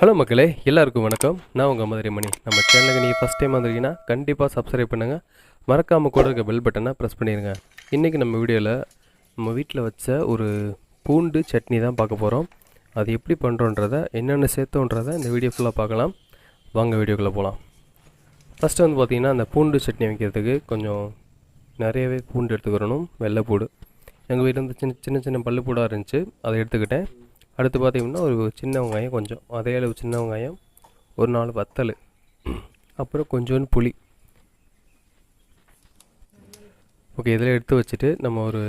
Hello மக்களே. எல்லாருக்கும் வணக்கம். நான் உங்கள் மதுரை மணி நம்ம சேனலுக்கு நீங்கள் ஃபஸ்ட் டைம் வந்திருக்கீங்கன்னா கண்டிப்பாக சப்ஸ்கிரைப் பண்ணுங்கள் மறக்காமல் கூட இருக்க பெல் பட்டனை ப்ரெஸ் பண்ணிடுங்க இன்றைக்கி நம்ம வீடியோவில் நம்ம வீட்டில் வச்ச ஒரு பூண்டு சட்னி தான் பார்க்க போகிறோம் அது எப்படி பண்ணுறோன்றத என்னென்ன சேர்த்தோன்றதை இந்த வீடியோ ஃபுல்லாக பார்க்கலாம். வாங்க வீடியோக்குள்ளே போகலாம் ஃபஸ்ட்டு வந்து பார்த்திங்கன்னா அந்த பூண்டு சட்னி வைக்கிறதுக்கு கொஞ்சம் நிறையவே பூண்டு எடுத்துக்கிறணும் வெள்ளைப்பூடு. எங்கள் வீட்டில் வந்து சின்ன சின்ன சின்ன பல்லு பூடாக இருந்துச்சு. அதை எடுத்துக்கிட்டேன். அடுத்து பார்த்திங்கன்னா ஒரு சின்ன வெங்காயம் கொஞ்சம். அதே அளவு சின்ன வெங்காயம் ஒரு நாலு வத்தல் அப்புறம் கொஞ்சோண்டு புளி. ஓகே இதில் எடுத்து வச்சுட்டு நம்ம ஒரு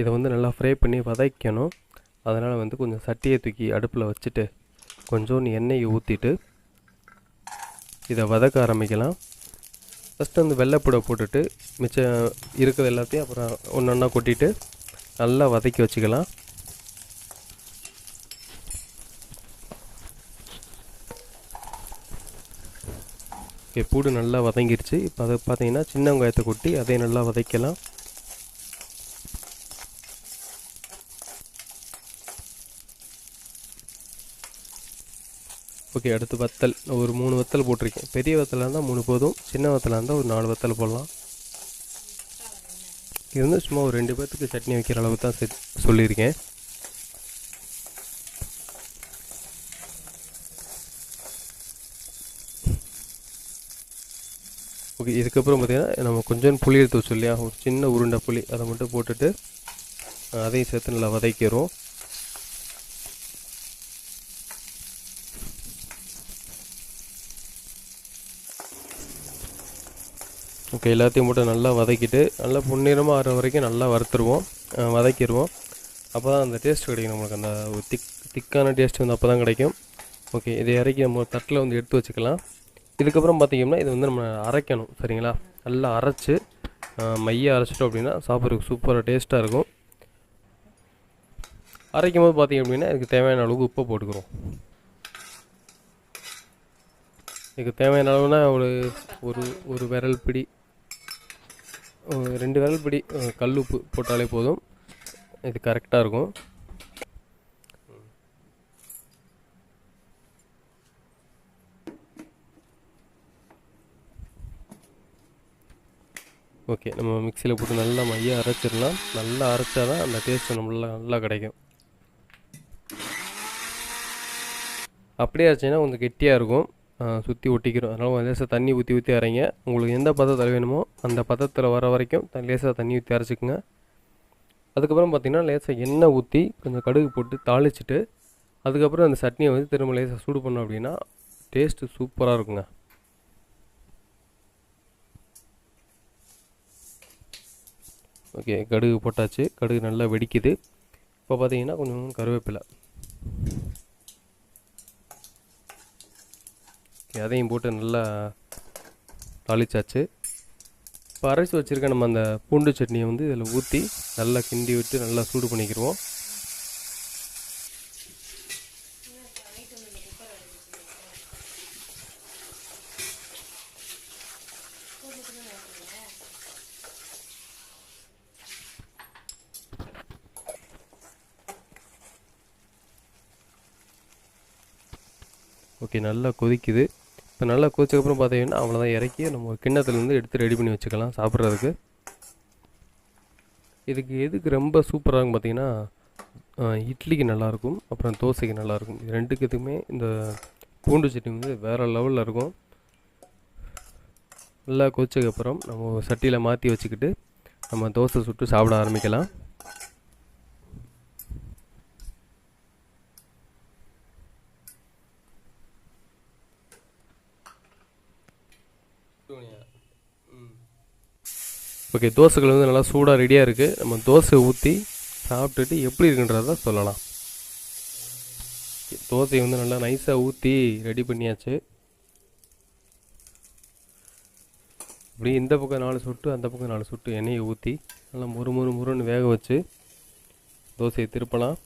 இதை வந்து நல்லா ஃப்ரை பண்ணி வதக்கணும். அதனால் வந்து கொஞ்சம் சட்டியை தூக்கி அடுப்பில் வச்சுட்டு கொஞ்சோண்டு எண்ணெயை ஊற்றிட்டு இதை வதக்க ஆரம்பிக்கலாம். ஃபஸ்ட்டு வந்து வெள்ளைப்பூடை போட்டுட்டு மிச்சம் இருக்கிறது எல்லாத்தையும் அப்புறம் ஒன்று ஒன்றா கொட்டிட்டு நல்லா வதக்கி வச்சுக்கலாம். ஓகே பூடு நல்லா வதங்கிருச்சு. இப்போ அதை பார்த்தீங்கன்னா சின்ன வெங்காயத்தை கொட்டி அதையும் நல்லா வதக்கலாம். ஓகே அடுத்து வத்தல். ஒரு மூணு வத்தல் போட்டிருக்கேன். பெரிய வத்தலாக இருந்தால் மூணு போதும். சின்ன வத்தலாக இருந்தால் ஒரு நாலு வத்தல் போடலாம். இது வந்து சும்மா ஒரு ரெண்டு பேர்த்துக்கு சட்னி வைக்கிற அளவுக்கு தான் சொல்லியிருக்கேன். ஓகே இதுக்கப்புறம் பார்த்திங்கன்னா நம்ம கொஞ்சம் புளி எடுத்து வச்சோம் இல்லையா? ஒரு சின்ன உருண்டை புளி. அதை மட்டும் போட்டுட்டு அதையும் சேர்த்து நல்லா வதக்கிடுவோம் ஓகே எல்லாத்தையும் மட்டும் நல்லா வதக்கிட்டு நல்லா பொன்னிறமாக ஆகிற வரைக்கும் நல்லா வறுத்துருவோம். வதக்கிடுவோம். அப்போ தான் அந்த டேஸ்ட் கிடைக்கும் நம்மளுக்கு. அந்த ஒரு திக் திக்கான டேஸ்ட் வந்து அப்போ தான் கிடைக்கும். ஓகே இதை இறக்கி நம்ம தட்டில் வந்து எடுத்து வச்சுக்கலாம். இதுக்கப்புறம் பார்த்தீங்கன்னா இது வந்து நம்ம அரைக்கணும் சரிங்களா? நல்லா அரைச்சி மைய அரைச்சிட்டோம் அப்படின்னா சாப்பிட்றதுக்கு சூப்பராக டேஸ்ட்டாக இருக்கும். அரைக்கும் போது பார்த்திங்க அப்படின்னா இதுக்கு தேவையான அளவுக்கு உப்பை போட்டுக்கிறோம். இதுக்கு தேவையான அளவுனா ஒரு ஒரு ஒரு விரல் பிடி ரெண்டு விரல் பிடி கல் உப்பு போட்டாலே போதும். இது கரெக்டாக இருக்கும். ஓகே நம்ம மிக்சியில் போட்டு நல்லா மையாக அரைச்சிடலாம். நல்லா அரைச்சா தான் அந்த டேஸ்ட்டு நம்மள நல்லா கிடைக்கும். அப்படியே ஆச்சுன்னா கொஞ்சம் கெட்டியாக இருக்கும். சுற்றி ஒட்டிக்கிறோம். அதனால் லேசாக தண்ணி ஊற்றி ஊற்றி அரைங்க. உங்களுக்கு எந்த பதத்தில் வேணுமோ அந்த பதத்தில் வர வரைக்கும் லேசாக தண்ணி ஊற்றி அரைச்சிக்கோங்க. அதுக்கப்புறம் பார்த்திங்கன்னா லேசாக எண்ணெய் ஊற்றி கொஞ்சம் கடுகு போட்டு தாளிச்சிட்டு அதுக்கப்புறம் அந்த சட்னியை வந்து திரும்ப லேசாக சூடு பண்ணோம் அப்படின்னா டேஸ்ட்டு சூப்பராக இருக்குங்க. ஓகே கடுகு போட்டாச்சு. கடுகு நல்லா வெடிக்குது. இப்போ பார்த்தீங்கன்னா கொஞ்சம் கருவேப்பிலை. ஓகே அதையும் போட்டு நல்லா தாளிச்சாச்சு. இப்போ அரைச்சி வச்சுருக்க நம்ம அந்த பூண்டு சட்னியை வந்து இதில் ஊற்றி நல்லா கிண்டி விட்டு நல்லா சூடு பண்ணிக்கிடுவோம் ஓகே நல்லா கொதிக்குது. இப்போ நல்லா கொதிச்சக்கப்புறம் பார்த்தீங்கன்னா அவ்வளோதான் இறக்கி நம்ம ஒரு கிண்ணத்துலேருந்து எடுத்து ரெடி பண்ணி வச்சுக்கலாம் சாப்பிட்றதுக்கு. இதுக்கு எதுக்கு ரொம்ப சூப்பராக இருக்கும் பார்த்தீங்கன்னா இட்லிக்கு நல்லாயிருக்கும் அப்புறம் தோசைக்கு நல்லாயிருக்கும். இது ரெண்டுக்கு எதுக்குமே இந்த பூண்டு சட்னி வந்து வேறு லெவலில் இருக்கும். நல்லா கொதிச்சதுக்கப்புறம் நம்ம சட்டியில் மாற்றி வச்சுக்கிட்டு நம்ம தோசை சுட்டு சாப்பிட ஆரம்பிக்கலாம். ஓகே தோசைகள் வந்து நல்லா சூடாக ரெடியாக இருக்குது நம்ம தோசை ஊற்றி சாப்பிட்டுட்டு எப்படி இருக்குன்றத சொல்லலாம். தோசையை வந்து நல்லா நைஸாக ஊற்றி ரெடி பண்ணியாச்சு. இப்படி இந்த பக்கம் நாலு சொட்டு அந்த பக்கம் நாலு சொட்டு எண்ணெயை ஊற்றி நல்லா முறு முறு முறுன்னு வேக வச்சு தோசையை திருப்பலாம்.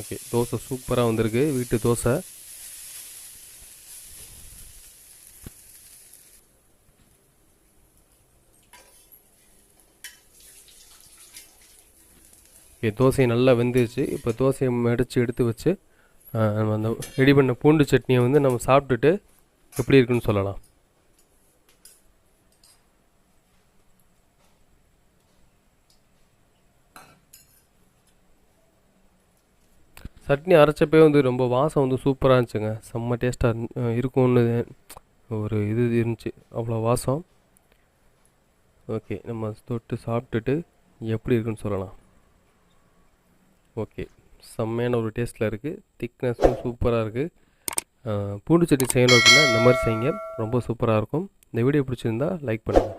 ஓகே தோசை சூப்பராக வந்திருக்கு. வீட்டு தோசை. ஓகே தோசை நல்லா வெந்துருச்சு. இப்போ தோசையை மடித்து எடுத்து வச்சு நம்ம அந்த ரெடி பண்ண பூண்டு சட்னியை வந்து நம்ம சாப்பிட்டுட்டு எப்படி இருக்குன்னு சொல்லலாம். சட்னி அரைச்சப்பே வந்து ரொம்ப வாசம் வந்து சூப்பராக இருந்துச்சுங்க. செம்ம டேஸ்ட்டாக இருக்கும்னு ஒரு இது இருந்துச்சு. அவ்வளோ வாசம். ஓகே நம்ம தொட்டு சாப்பிட்டுட்டு எப்படி இருக்குன்னு சொல்லலாம். ஓகே செம்மையான ஒரு டேஸ்ட்டில் இருக்குது திக்னஸும் சூப்பராக இருக்குது பூண்டு சட்னி செய்யணும் அப்படின்னா இந்த மாதிரி செய்யுங்க. ரொம்ப சூப்பராக இருக்கும். இந்த வீடியோ பிடிச்சிருந்தா லைக் பண்ணுங்கள்